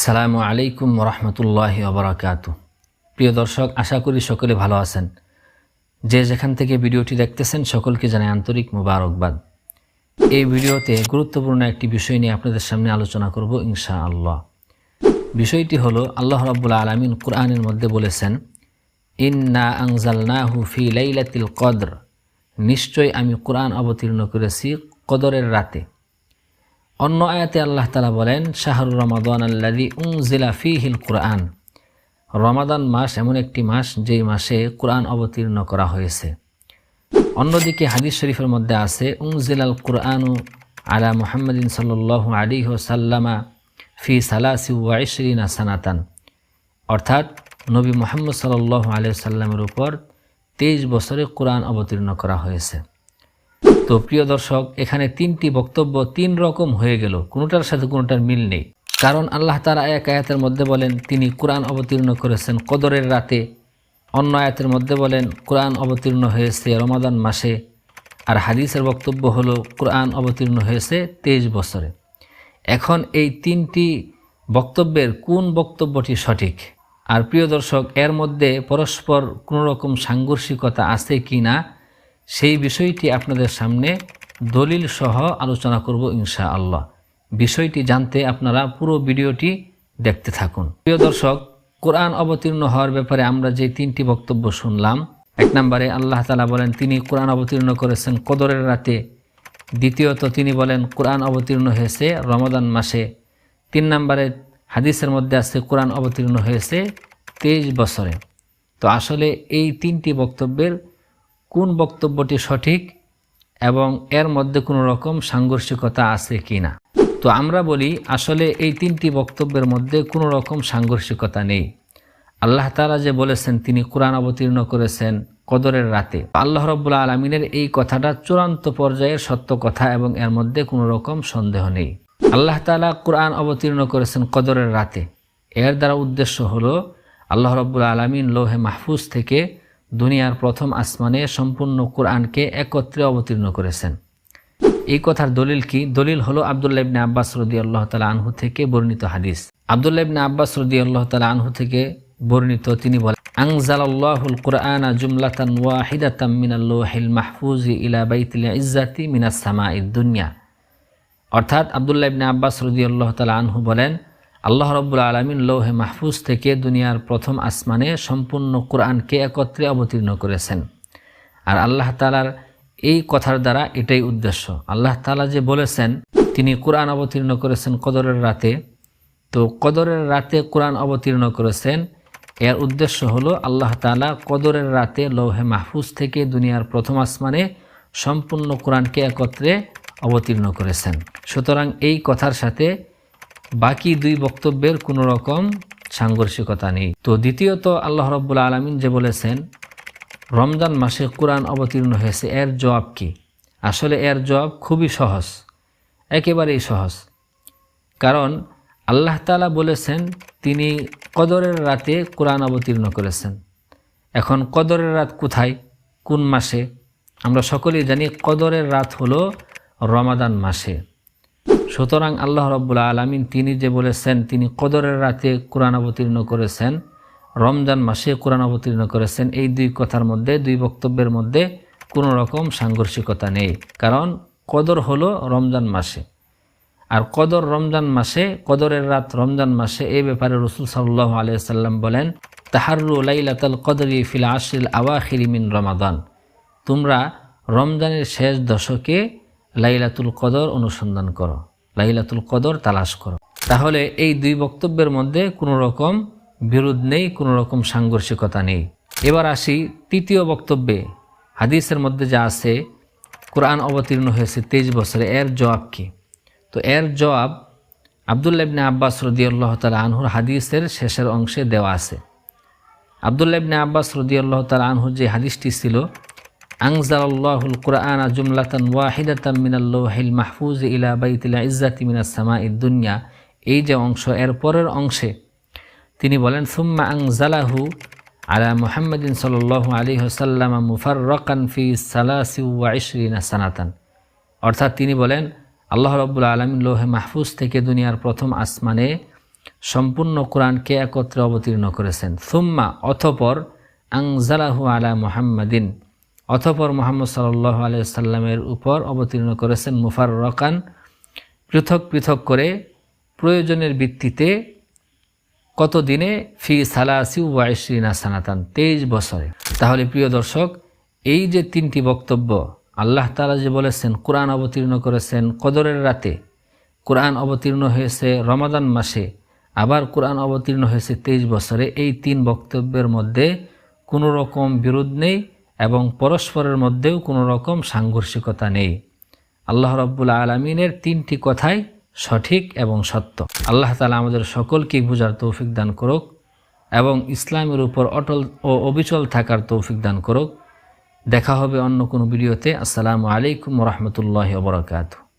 আসসালামু আলাইকুম রহমতুল্লাহ ওবরাকাত প্রিয় দর্শক, আশা করি সকলে ভালো আছেন। যে যেখান থেকে ভিডিওটি দেখতেছেন, সকলকে জানাই আন্তরিক মুবারকবাদ। এই ভিডিওতে গুরুত্বপূর্ণ একটি বিষয় নিয়ে আপনাদের সামনে আলোচনা করব ইনশা আল্লাহ বিষয়টি হলো, আল্লাহ রাব্বুল আলমিন কোরআনের মধ্যে বলেছেন, ইন্না আংজালনাহু ফি লাইলাতিল কদর। নিশ্চয় আমি কোরআন অবতীর্ণ করেছি কদরের রাতে। অন্য আয়াতে আল্লাহ তালা বলেন শাহরুর রমাদান আল্লাদি উংজিলা ফিহিল কোরআন। রমাদান মাস এমন একটি মাস যেই মাসে কোরআন অবতীর্ণ করা হয়েছে। অন্যদিকে হাদিস শরীফের মধ্যে আছে উংজিলাল কোরআনু আলা মুহাম্মদিন সাল্লাহ আলী সাল্লামা ফি সালাসি ওয়াইশরিনা সানাতান। অর্থাৎ নবী মোহাম্মদ সাল্লাহ আলিয়া সাল্লামের উপর তেইশ বছরে কোরআন অবতীর্ণ করা হয়েছে। তো প্রিয় দর্শক, এখানে তিনটি বক্তব্য তিন রকম হয়ে গেল। কোনোটার সাথে কোনোটার মিল নেই। কারণ আল্লাহ তারা এক আয়াতের মধ্যে বলেন, তিনি কোরআন অবতীর্ণ করেছেন কদরের রাতে। অন্য আয়াতের মধ্যে বলেন, কোরআন অবতীর্ণ হয়েছে রমাদান মাসে। আর হাদিসের বক্তব্য হলো, কোরআন অবতীর্ণ হয়েছে তেইশ বছরে। এখন এই তিনটি বক্তব্যের কোন বক্তব্যটি সঠিক? আর প্রিয় দর্শক, এর মধ্যে পরস্পর কোনো রকম সাংঘর্ষিকতা আছে কি না সেই বিষয়টি আপনাদের সামনে দলিল সহ আলোচনা করব ইনশা আল্লাহ বিষয়টি জানতে আপনারা পুরো ভিডিওটি দেখতে থাকুন। প্রিয় দর্শক, কোরআন অবতীর্ণ হওয়ার ব্যাপারে আমরা যে তিনটি বক্তব্য শুনলাম, এক নম্বরে আল্লাহ তালা বলেন, তিনি কোরআন অবতীর্ণ করেছেন কদরের রাতে। দ্বিতীয়ত তিনি বলেন, কোরআন অবতীর্ণ হয়েছে রমাদান মাসে। তিন নম্বরে হাদিসের মধ্যে আছে, কোরআন অবতীর্ণ হয়েছে তেইশ বছরে। তো আসলে এই তিনটি বক্তব্যের কোন বক্তব্যটি সঠিক এবং এর মধ্যে কোনো রকম সাংঘর্ষিকতা আছে কি না তো আমরা বলি, আসলে এই তিনটি বক্তব্যের মধ্যে কোনো রকম সাংঘর্ষিকতা নেই। আল্লাহ তালা যে বলেছেন, তিনি কোরআন অবতীর্ণ করেছেন কদরের রাতে। আল্লাহ রব্বুল্লা আলমিনের এই কথাটা চূড়ান্ত পর্যায়ের সত্য কথা এবং এর মধ্যে কোনো রকম সন্দেহ নেই। আল্লাহ তালা কোরআন অবতীর্ণ করেছেন কদরের রাতে। এর দ্বারা উদ্দেশ্য হলো, আল্লাহ রব্বুল আলমিন লোহে মাহফুজ থেকে দুনিয়ার প্রথম আসমানে সম্পূর্ণ কোরআনকে একত্রে অবতীর্ণ করেছেন। এই কথার দলিল কি? দলিল হলো আবদুল্লাহ ইবনে আব্বাস রদি আল্লাহ তালা আনহু থেকে বর্ণিত হাদিস। আবদুল্লাহ ইবনে আব্বাস রদি আল্লাহ তালা আনহু থেকে বর্ণিত তিনি বলেন আংজাল আল্লাহুল কোরআন জুমলাতান ওয়াহিদাতাম মিনাল্লাহিল মাহফুজি ইলা বাইতিল ইজ্জাতি মিনাস সামা দুনিয়া। অর্থাৎ আবদুল্লাহ ইবনে আব্বাস রদি আল্লাহ তালা আনহু বলেন আল্লাহ রব্বুল আলমিন লৌহে মাহফুজ থেকে দুনিয়ার প্রথম আসমানে সম্পূর্ণ কোরআনকে একত্রে অবতীর্ণ করেছেন। আর আল্লাহ তালার এই কথার দ্বারা এটাই উদ্দেশ্য। আল্লাহ তালা যে বলেছেন, তিনি কোরআন অবতীর্ণ করেছেন কদরের রাতে। তো কদরের রাতে কোরআন অবতীর্ণ করেছেন। এর উদ্দেশ্য হলো আল্লাহ তালা কদরের রাতে লৌহে মাহফুজ থেকে দুনিয়ার প্রথম আসমানে সম্পূর্ণ কোরআনকে একত্রে অবতীর্ণ করেছেন। সুতরাং এই কথার সাথে বাকি দুই বক্তব্যের কোনো রকম সাংঘর্ষিকতা নেই। তো দ্বিতীয়ত আল্লাহ রব্বুল আলমিন যে বলেছেন, রমজান মাসে কোরআন অবতীর্ণ হয়েছে, এর জবাব কি? আসলে এর জবাব খুবই সহজ, একেবারেই সহজ। কারণ আল্লাহ তালা বলেছেন, তিনি কদরের রাতে কোরআন অবতীর্ণ করেছেন। এখন কদরের রাত কোথায়? কোন মাসে? আমরা সকলেই জানি কদরের রাত হলো রমাদান মাসে। সুতরাং আল্লাহ রব্বুল্লা আলমিন তিনি যে বলেছেন, তিনি কদরের রাতে কোরআন অবতীর্ণ করেছেন, রমজান মাসে কোরআন অবতীর্ণ করেছেন, এই দুই কথার মধ্যে, দুই বক্তব্যের মধ্যে কোনো রকম সাংঘর্ষিকতা নেই। কারণ কদর হলো রমজান মাসে। আর কদর রমজান মাসে, কদরের রাত রমজান মাসে এই ব্যাপারে রসুল সাল্লাহ আলিয়াল্লাম বলেন তাহারু লাইলাতাল কদরি ফিল আশরিল আওয়াখিরি মিন রমাদান। তোমরা রমজানের শেষ দশকে লাইলাতুল কদর অনুসন্ধান করো, লাইলাতুল কদর তালাশ করো। তাহলে এই দুই বক্তব্যের মধ্যে কোনো রকম বিরোধ নেই, কোনো রকম সাংঘর্ষিকতা নেই। এবার আসি তৃতীয় বক্তব্যে। হাদিসের মধ্যে যা আছে, কোরআন অবতীর্ণ হয়েছে তেইশ বছরে, এর জবাব কি? তো এর জবাব আবদুল্লা ইবনে আব্বাস রদিয়াল্লাহ তালা আনহুর হাদিসের শেষের অংশে দেওয়া আছে। আবদুল্লা ইবনে আব্বাস রদিয়াল্লাহ তালা আনহুর যে হাদিসটি ছিল আংজাল্লাহুল কোরআন জুমলাতান ওয়াহিদাতাম মিনাল্লাহিল মাহফুজ ইলা বাইতিল ইজ্জাতি মিনাস সামা দুনিয়া এই যে অংশ, এর অংশে তিনি বলেন, সুম্মা আংজালাহু আলা মুহাম্মদিন সাল্লাহ আলী হাসাল্লামা মুফার রকান ফি সালাসি ওয়াইশরিনা সানাতান। অর্থাৎ তিনি বলেন, আল্লাহ রব্বুল আলমিন লোহে মাহফুজ থেকে দুনিয়ার প্রথম আসমানে সম্পূর্ণ কোরআনকে একত্রে অবতীর্ণ করেছেন। সুম্মা অথপর আংজালাহু আলা মুহাম্মাদিন। অথপর মোহাম্মদ সাল্লাহ আলাইসাল্লামের উপর অবতীর্ণ করেছেন মুফার রকান পৃথক পৃথক করে প্রয়োজনের ভিত্তিতে কত দিনে ফি সালাসি ওয়াইশরিনা সানাতান, তেইশ বছরে। তাহলে প্রিয় দর্শক, এই যে তিনটি বক্তব্য, আল্লাহ তালা যে বলেছেন, কোরআন অবতীর্ণ করেছেন কদরের রাতে। কোরআন অবতীর্ণ হয়েছে রমাদান মাসে, আবার কোরআন অবতীর্ণ হয়েছে তেইশ বছরে। এই তিন বক্তব্যের মধ্যে কোনো রকম বিরোধ নেই। এবং পরস্পরের মধ্যেও কোনো রকম সাংঘর্ষিকতা নেই। আল্লাহ রব্বুল আলমিনের তিনটি কথাই সঠিক এবং সত্য। আল্লাহ তালা আমাদের সকলকে বোঝার তৌফিক দান করুক এবং ইসলামের উপর অটল ও অবিচল থাকার তৌফিক দান করুক। দেখা হবে অন্য কোনো ভিডিওতে। আসসালামু আলাইকুম রহমতুল্লাহ বরকাতু